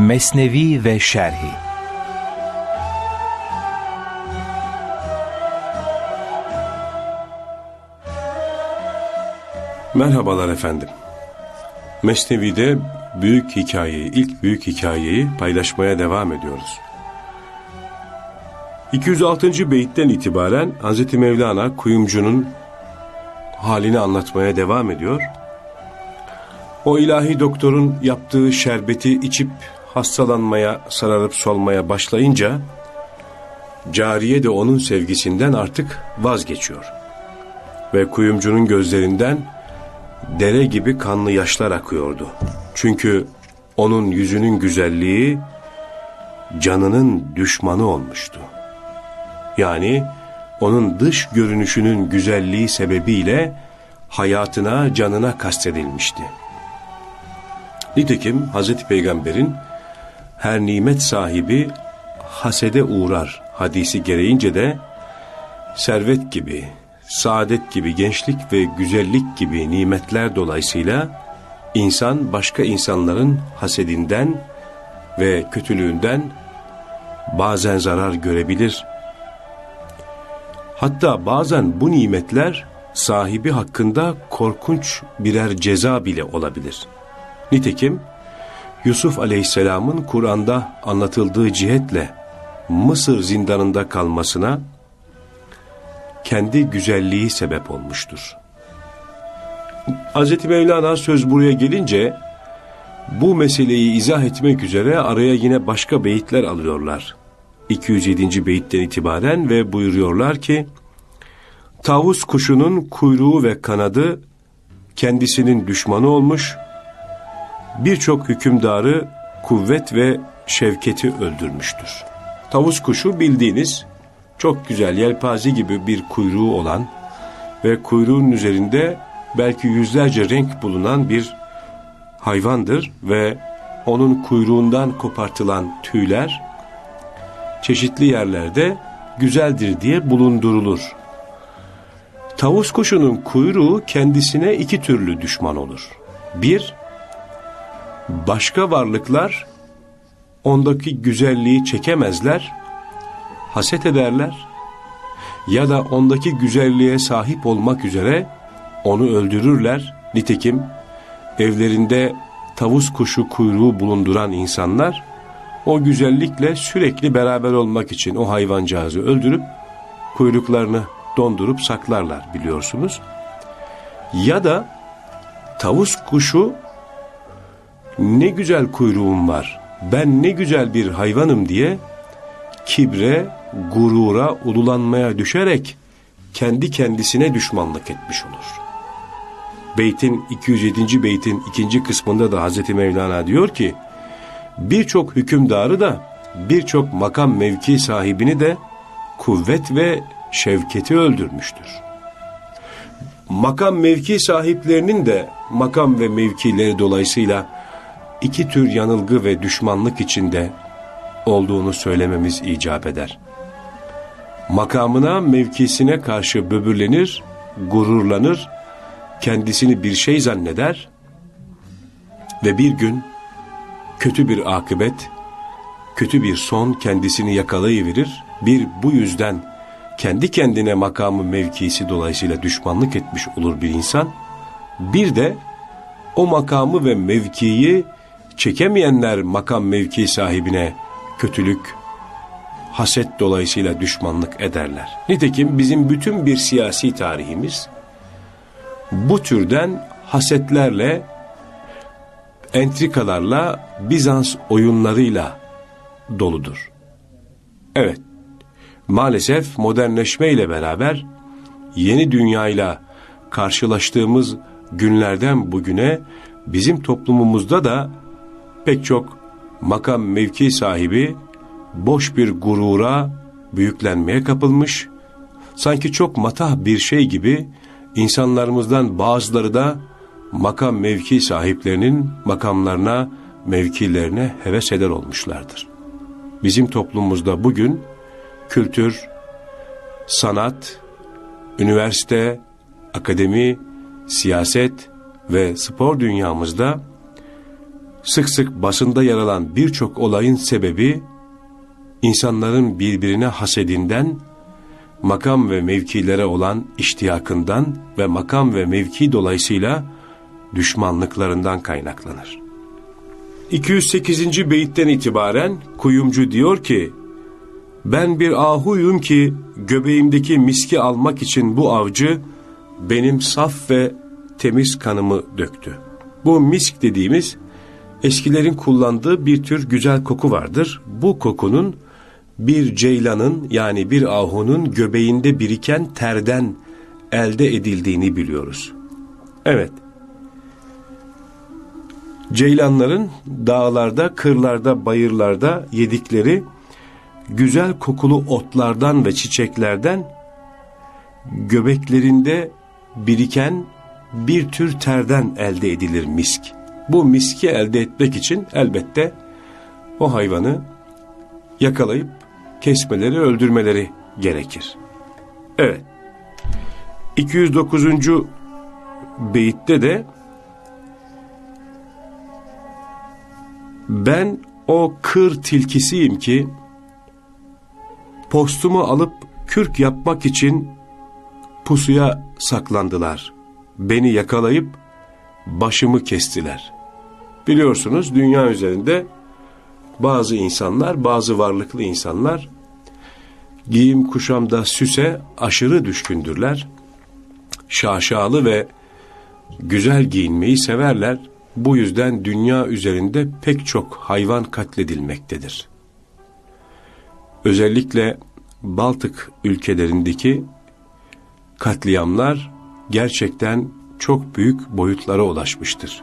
Mesnevi ve Şerhi Merhabalar efendim. Mesnevi'de büyük hikayeyi, ilk büyük hikayeyi paylaşmaya devam ediyoruz. 206. beyitten itibaren Hz. Mevlana kuyumcunun halini anlatmaya devam ediyor. O ilahi doktorun yaptığı şerbeti içip hastalanmaya, sararıp solmaya başlayınca cariye de onun sevgisinden artık vazgeçiyor. Ve kuyumcunun gözlerinden dere gibi kanlı yaşlar akıyordu. Çünkü onun yüzünün güzelliği canının düşmanı olmuştu. Yani onun dış görünüşünün güzelliği sebebiyle hayatına, canına kastedilmişti. Nitekim Hazreti Peygamber'in her nimet sahibi hasede uğrar hadisi gereğince de servet gibi, saadet gibi, gençlik ve güzellik gibi nimetler dolayısıyla insan başka insanların hasedinden ve kötülüğünden bazen zarar görebilir. Hatta bazen bu nimetler sahibi hakkında korkunç birer ceza bile olabilir. Nitekim Yusuf Aleyhisselam'ın Kur'an'da anlatıldığı cihetle Mısır zindanında kalmasına kendi güzelliği sebep olmuştur. Hz. Mevlana söz buraya gelince bu meseleyi izah etmek üzere araya yine başka beyitler alıyorlar. 207. beyitten itibaren ve buyuruyorlar ki Tavus kuşunun kuyruğu ve kanadı kendisinin düşmanı olmuş, birçok hükümdarı kuvvet ve şevketi öldürmüştür. Tavus kuşu bildiğiniz çok güzel yelpaze gibi bir kuyruğu olan ve kuyruğun üzerinde belki yüzlerce renk bulunan bir hayvandır ve onun kuyruğundan kopartılan tüyler çeşitli yerlerde güzeldir diye bulundurulur. Tavus kuşunun kuyruğu kendisine iki türlü düşman olur. Bir, başka varlıklar ondaki güzelliği çekemezler, haset ederler ya da ondaki güzelliğe sahip olmak üzere onu öldürürler. Nitekim evlerinde tavus kuşu kuyruğu bulunduran insanlar o güzellikle sürekli beraber olmak için o hayvancağızı öldürüp kuyruklarını dondurup saklarlar biliyorsunuz. Ya da tavus kuşu ne güzel kuyruğum var, ben ne güzel bir hayvanım diye kibre, gurura, ululanmaya düşerek kendi kendisine düşmanlık etmiş olur. Beytin 207. beytin ikinci kısmında da Hazreti Mevlana diyor ki, birçok hükümdarı da birçok makam mevki sahibini de kuvvet ve şevketi öldürmüştür. Makam mevki sahiplerinin de makam ve mevkileri dolayısıyla iki tür yanılgı ve düşmanlık içinde olduğunu söylememiz icap eder. Makamına, mevkisine karşı böbürlenir, gururlanır, kendisini bir şey zanneder ve bir gün kötü bir akıbet, kötü bir son kendisini yakalayıverir. Bir bu yüzden kendi kendine makamı mevkisi dolayısıyla düşmanlık etmiş olur bir insan. Bir de o makamı ve mevkiyi çekemeyenler makam mevki sahibine kötülük, haset dolayısıyla düşmanlık ederler. Nitekim bizim bütün bir siyasi tarihimiz bu türden hasetlerle, entrikalarla, Bizans oyunlarıyla doludur. Evet, maalesef modernleşme ile beraber yeni dünyayla karşılaştığımız günlerden bugüne bizim toplumumuzda da pek çok makam mevki sahibi boş bir gurura, büyüklenmeye kapılmış, sanki çok matah bir şey gibi insanlarımızdan bazıları da makam mevki sahiplerinin makamlarına, mevkilerine heves eder olmuşlardır. Bizim toplumumuzda bugün kültür, sanat, üniversite, akademi, siyaset ve spor dünyamızda sık sık basında yer alan birçok olayın sebebi insanların birbirine hasedinden, makam ve mevkilere olan iştiyakından ve makam ve mevki dolayısıyla düşmanlıklarından kaynaklanır. 208. beyitten itibaren kuyumcu diyor ki, ben bir ahuyum ki göbeğimdeki miski almak için bu avcı benim saf ve temiz kanımı döktü. Bu misk dediğimiz eskilerin kullandığı bir tür güzel koku vardır. Bu kokunun bir ceylanın yani bir ahunun göbeğinde biriken terden elde edildiğini biliyoruz. Evet. Ceylanların dağlarda, kırlarda, bayırlarda yedikleri güzel kokulu otlardan ve çiçeklerden göbeklerinde biriken bir tür terden elde edilir misk. Bu miski elde etmek için elbette o hayvanı yakalayıp kesmeleri, öldürmeleri gerekir. Evet. 209. beyitte de ben o kır tilkisiyim ki postumu alıp kürk yapmak için pusuya saklandılar. Beni yakalayıp başımı kestiler. Biliyorsunuz dünya üzerinde bazı insanlar, bazı varlıklı insanlar giyim kuşamda süse aşırı düşkündürler. Şaşalı ve güzel giyinmeyi severler. Bu yüzden dünya üzerinde pek çok hayvan katledilmektedir. Özellikle Baltık ülkelerindeki katliamlar gerçekten çok büyük boyutlara ulaşmıştır.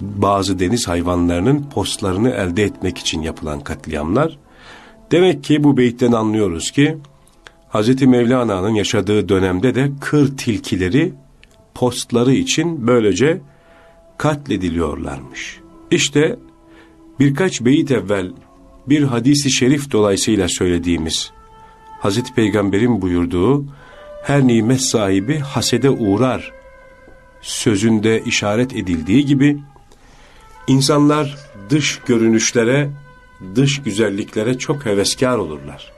Bazı deniz hayvanlarının postlarını elde etmek için yapılan katliamlar, demek ki bu beyitten anlıyoruz ki, Hz. Mevlana'nın yaşadığı dönemde de kır tilkileri postları için böylece katlediliyorlarmış. İşte birkaç beyit evvel bir hadisi şerif dolayısıyla söylediğimiz Hazreti Peygamber'in buyurduğu her nimet sahibi hasede uğrar sözünde işaret edildiği gibi insanlar dış görünüşlere, dış güzelliklere çok heveskar olurlar.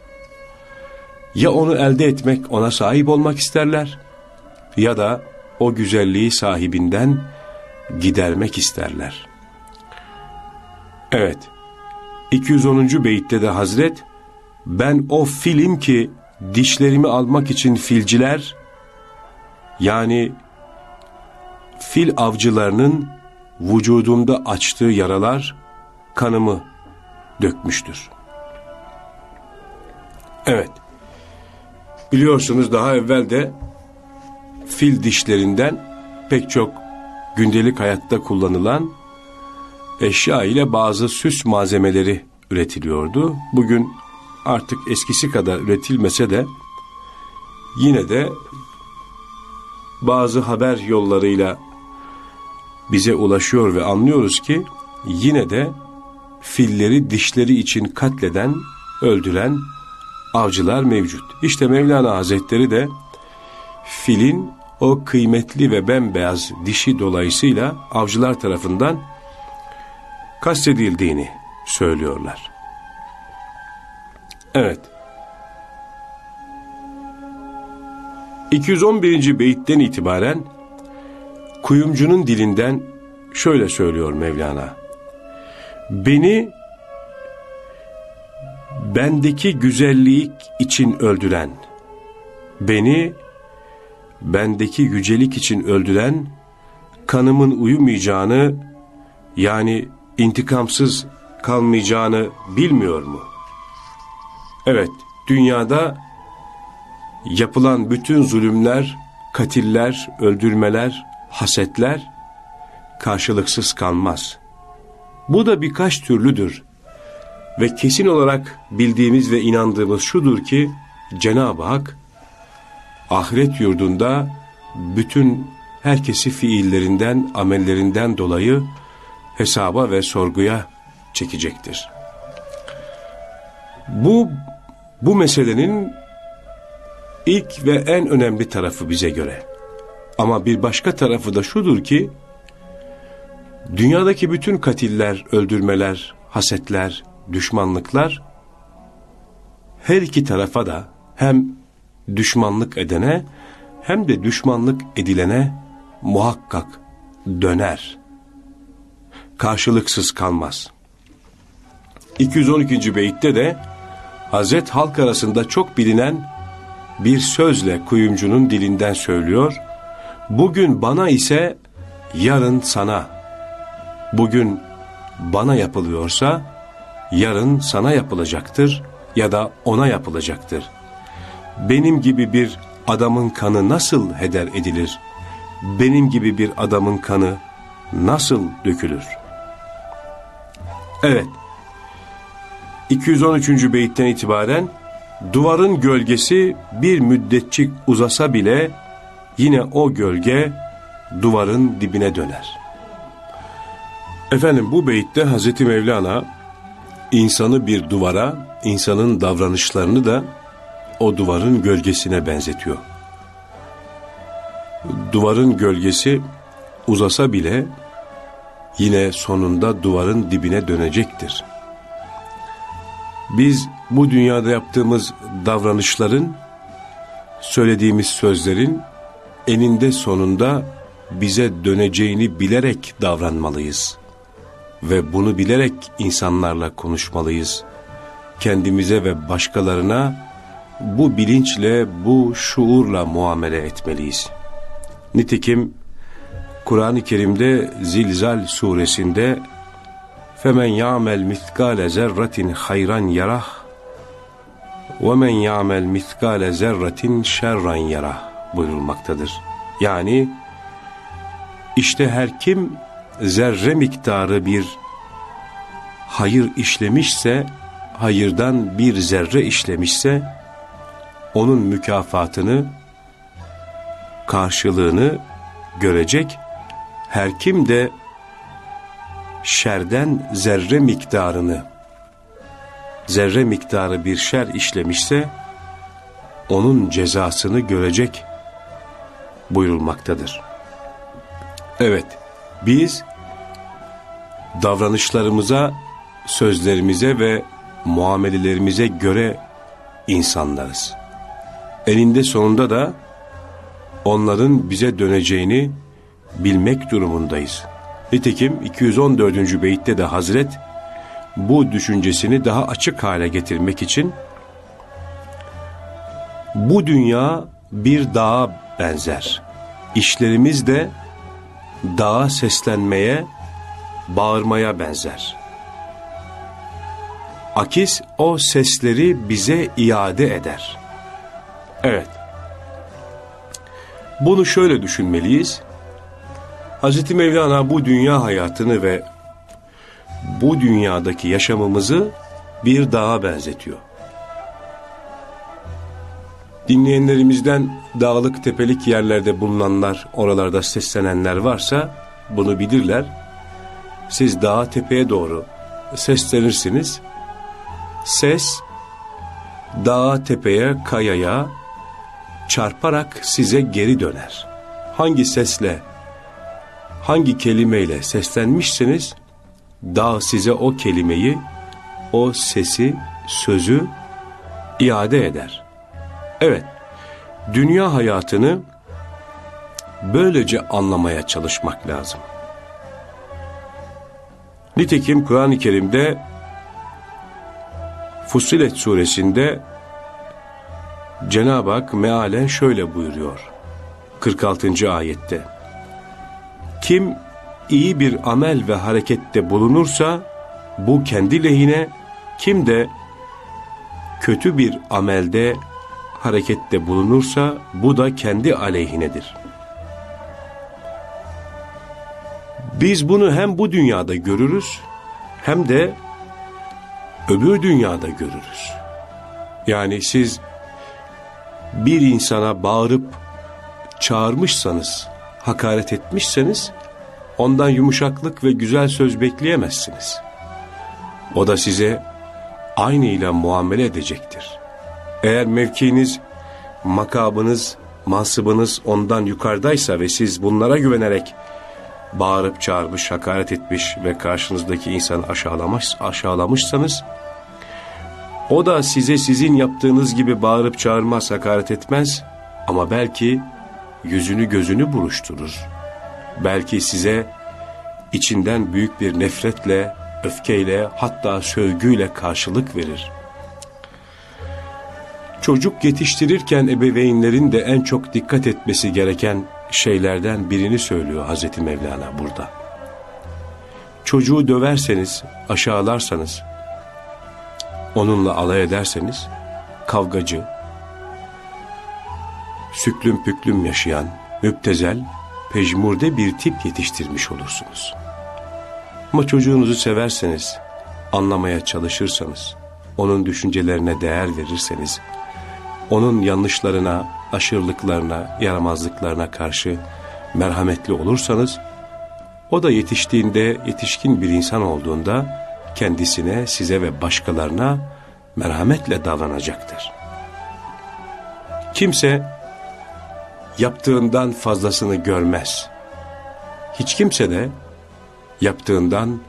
Ya onu elde etmek, ona sahip olmak isterler ya da o güzelliği sahibinden gidermek isterler. Evet, 210. beyitte de Hazret, ben o filim ki dişlerimi almak için filciler, yani fil avcılarının vücudumda açtığı yaralar kanımı dökmüştür. Evet, biliyorsunuz daha evvel de fil dişlerinden pek çok gündelik hayatta kullanılan eşya ile bazı süs malzemeleri üretiliyordu. Bugün artık eskisi kadar üretilmese de yine de bazı haber yollarıyla bize ulaşıyor ve anlıyoruz ki yine de filleri dişleri için katleden, öldüren avcılar mevcut. İşte Mevlana Hazretleri de filin o kıymetli ve bembeyaz dişi dolayısıyla avcılar tarafından kastedildiğini söylüyorlar. Evet. 211. beyitten itibaren kuyumcunun dilinden şöyle söylüyor Mevlana. Beni bendeki güzellik için öldüren, beni bendeki yücelik için öldüren, kanımın uyumayacağını, yani intikamsız kalmayacağını bilmiyor mu? Evet, dünyada yapılan bütün zulümler, katiller, öldürmeler, hasetler karşılıksız kalmaz. Bu da birkaç türlüdür. Ve kesin olarak bildiğimiz ve inandığımız şudur ki Cenab-ı Hak ahiret yurdunda bütün herkesi fiillerinden, amellerinden dolayı hesaba ve sorguya çekecektir. Bu bu meselenin ilk ve en önemli tarafı bize göre. Ama bir başka tarafı da şudur ki Dünyadaki bütün katiller, öldürmeler, hasetler, düşmanlıklar her iki tarafa da hem düşmanlık edene hem de düşmanlık edilene muhakkak döner. Karşılıksız kalmaz. 212. beyitte de Hazret halk arasında çok bilinen bir sözle kuyumcunun dilinden söylüyor. Bugün bana ise yarın sana. Bugün bana yapılıyorsa yarın sana yapılacaktır ya da ona yapılacaktır. Benim gibi bir adamın kanı nasıl heder edilir? Benim gibi bir adamın kanı nasıl dökülür? Evet. 213. beyitten itibaren duvarın gölgesi bir müddetçik uzasa bile yine o gölge duvarın dibine döner. Efendim bu beyitte Hazreti Mevlana insanı bir duvara, insanın davranışlarını da o duvarın gölgesine benzetiyor. Duvarın gölgesi uzasa bile yine sonunda duvarın dibine dönecektir. Biz bu dünyada yaptığımız davranışların, söylediğimiz sözlerin eninde sonunda bize döneceğini bilerek davranmalıyız. Ve bunu bilerek insanlarla konuşmalıyız. Kendimize ve başkalarına bu bilinçle, bu şuurla muamele etmeliyiz. Nitekim Kur'an-ı Kerim'de Zilzal suresinde Femen ya'mel mitkale zerratin hayran yarah ve men ya'mel mitkale zerratin şerran yarah buyurulmaktadır. Yani işte her kim zerre miktarı bir hayır işlemişse, hayırdan bir zerre işlemişse, onun mükafatını, karşılığını görecek. Her kim de şerden zerre miktarını, zerre miktarı bir şer işlemişse, onun cezasını görecek buyurulmaktadır. Evet, biz davranışlarımıza, sözlerimize ve muamelelerimize göre insanlarız. Eninde sonunda da onların bize döneceğini bilmek durumundayız. Nitekim 214. beyitte de Hazret bu düşüncesini daha açık hale getirmek için bu dünya bir dağa benzer. İşlerimiz de dağa seslenmeye, bağırmaya benzer. Akis o sesleri bize iade eder. Evet. Bunu şöyle düşünmeliyiz. Hz. Mevlana bu dünya hayatını ve bu dünyadaki yaşamımızı bir dağa benzetiyor. Dinleyenlerimizden dağlık tepelik yerlerde bulunanlar, oralarda seslenenler varsa bunu bilirler. Siz dağa tepeye doğru seslenirsiniz. Ses dağa tepeye, kayaya çarparak size geri döner. Hangi sesle, hangi kelimeyle seslenmişsiniz, dağ size o kelimeyi, o sesi, sözü iade eder. Evet, dünya hayatını böylece anlamaya çalışmak lazım. Nitekim Kur'an-ı Kerim'de Fussilet suresinde Cenab-ı Hak mealen şöyle buyuruyor. 46. ayette. Kim iyi bir amel ve harekette bulunursa bu kendi lehine, kim de kötü bir amelde harekette bulunursa bu da kendi aleyhinedir. Biz bunu hem bu dünyada görürüz hem de öbür dünyada görürüz. Yani siz bir insana bağırıp çağırmışsanız, hakaret etmişseniz ondan yumuşaklık ve güzel söz bekleyemezsiniz. O da size aynıyla muamele edecektir. Eğer mevkiniz, makabınız, mansıbınız ondan yukarıdaysa ve siz bunlara güvenerek bağırıp çağırmış, hakaret etmiş ve karşınızdaki insanı aşağılamış, aşağılamışsanız, o da size sizin yaptığınız gibi bağırıp çağırmaz, hakaret etmez ama belki yüzünü gözünü buruşturur. Belki size içinden büyük bir nefretle, öfkeyle hatta sövgüyle karşılık verir. Çocuk yetiştirirken ebeveynlerin de en çok dikkat etmesi gereken şeylerden birini söylüyor Hazreti Mevlana burada. Çocuğu döverseniz, aşağılarsanız, onunla alay ederseniz, kavgacı, süklüm püklüm yaşayan, müptezel, pejmurde bir tip yetiştirmiş olursunuz. Ama çocuğunuzu severseniz, anlamaya çalışırsanız, onun düşüncelerine değer verirseniz, onun yanlışlarına, aşırılıklarına, yaramazlıklarına karşı merhametli olursanız, o da yetiştiğinde, yetişkin bir insan olduğunda kendisine, size ve başkalarına merhametle davranacaktır. Kimse yaptığından fazlasını görmez. Hiç kimse de yaptığından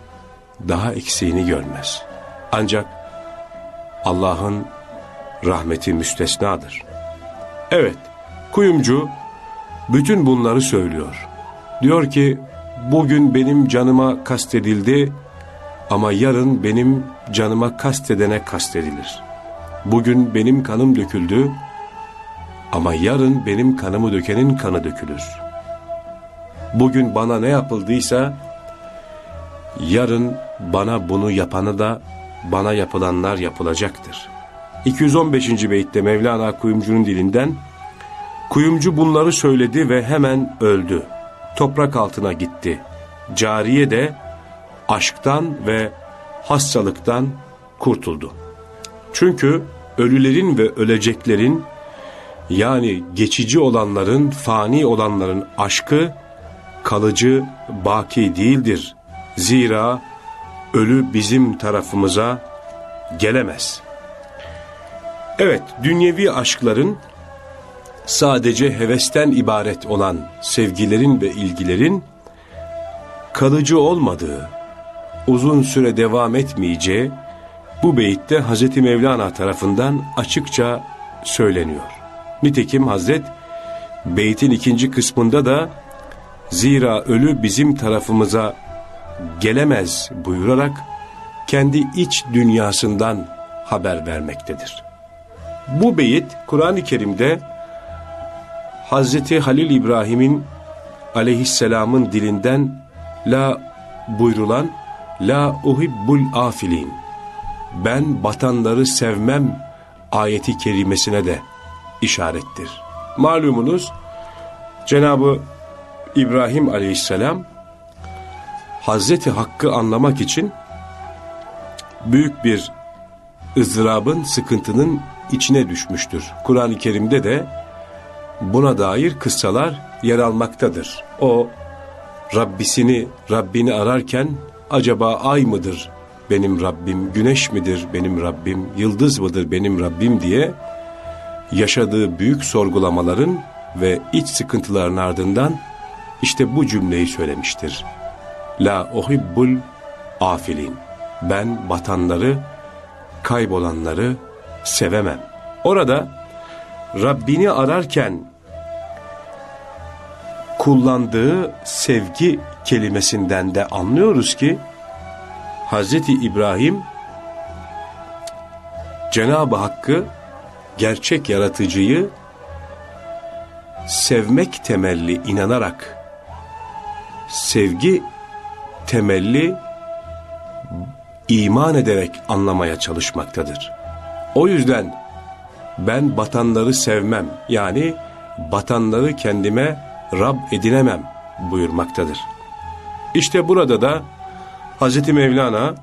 daha eksiğini görmez. Ancak Allah'ın rahmeti müstesnadır. Evet, kuyumcu bütün bunları söylüyor. Diyor ki, bugün benim canıma kastedildi ama yarın benim canıma kastedene kastedilir. Bugün benim kanım döküldü ama yarın benim kanımı dökenin kanı dökülür. Bugün bana ne yapıldıysa, yarın bana bunu yapanı da bana yapılanlar yapılacaktır. 215. beytte Mevlana kuyumcunun dilinden, Kuyumcu bunları söyledi ve hemen öldü. Toprak altına gitti. Cariye de aşktan ve hastalıktan kurtuldu. Çünkü ölülerin ve öleceklerin yani geçici olanların, fani olanların aşkı kalıcı, baki değildir. Zira ölü bizim tarafımıza gelemez. Evet, dünyevi aşkların sadece hevesten ibaret olan sevgilerin ve ilgilerin kalıcı olmadığı, uzun süre devam etmeyeceği bu beyitte Hazreti Mevlana tarafından açıkça söyleniyor. Nitekim Hazret beytin ikinci kısmında da zira ölü bizim tarafımıza gelemez buyurarak kendi iç dünyasından haber vermektedir. Bu beyit Kur'an-ı Kerim'de Hazreti Halil İbrahim'in aleyhisselamın dilinden la buyrulan la uhibbul afilin ben batanları sevmem ayeti kerimesine de işarettir. Malumunuz Cenabı İbrahim aleyhisselam Hazreti Hakk'ı anlamak için büyük bir ızdırabın, sıkıntının içine düşmüştür. Kur'an-ı Kerim'de de buna dair kıssalar yer almaktadır. O Rabbisini, Rabbini ararken acaba ay mıdır benim Rabbim, güneş midir benim Rabbim, yıldız mıdır benim Rabbim diye yaşadığı büyük sorgulamaların ve iç sıkıntıların ardından işte bu cümleyi söylemiştir. La ohibbul afilin. Ben batanları, kaybolanları sevemem. Orada Rabbini ararken kullandığı sevgi kelimesinden de anlıyoruz ki Hazreti İbrahim Cenab-ı Hakk'ı gerçek yaratıcıyı sevmek temelli inanarak sevgi temelli iman ederek anlamaya çalışmaktadır. O yüzden ben batanları sevmem yani batanları kendime Rab edinemem buyurmaktadır. İşte burada da Hz. Mevlana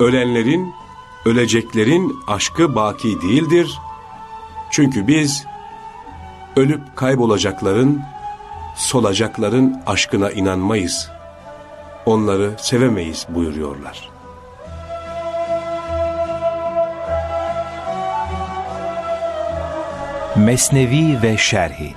ölenlerin, öleceklerin aşkı baki değildir. Çünkü biz ölüp kaybolacakların, solacakların aşkına inanmayız. Onları sevemeyiz buyuruyorlar. Mesnevi ve Şerhi